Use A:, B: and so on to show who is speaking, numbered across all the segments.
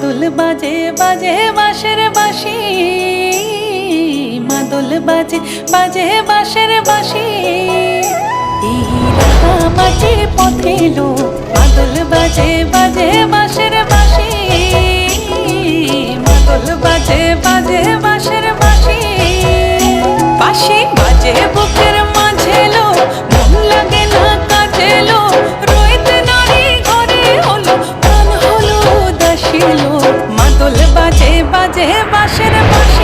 A: মাদল বাজে বাজে বাঁশের বাঁশি। মাদল বাজে বাজে বাঁশের বাঁশি। এই রাহা মাঝে পথে লো মাদল বাজে বাজে বাঁশের বাঁশি। মাদল বাজে বাঁশের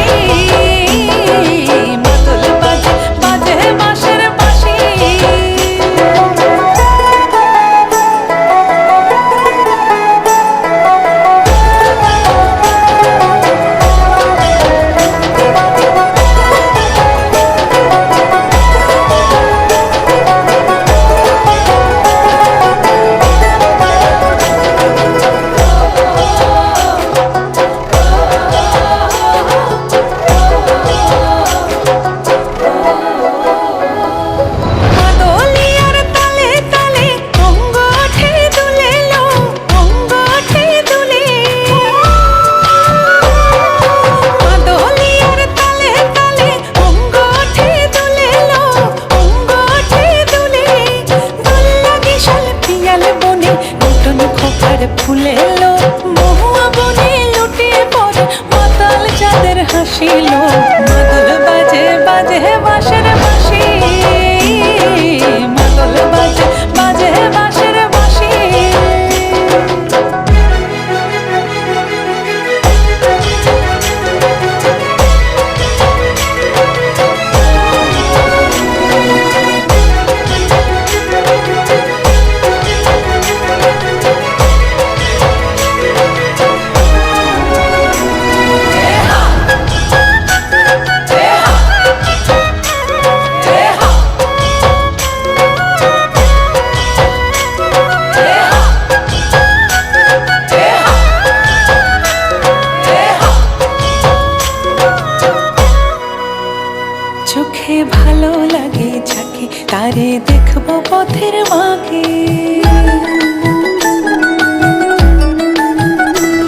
A: নতুন খোপার ফুলে লো মহুয়া বনে লুটে পড়ে মাতাল চাঁদের হাসিল চোখে ভালো লাগে যাকে তারে দেখব পথের মাকে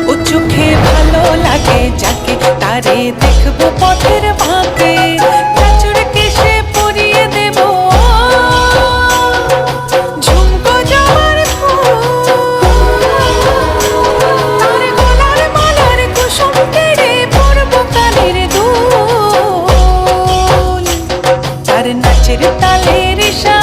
A: ও চোখে ভালো লাগে যাকে তারে দেখব পথের তালের তালের সা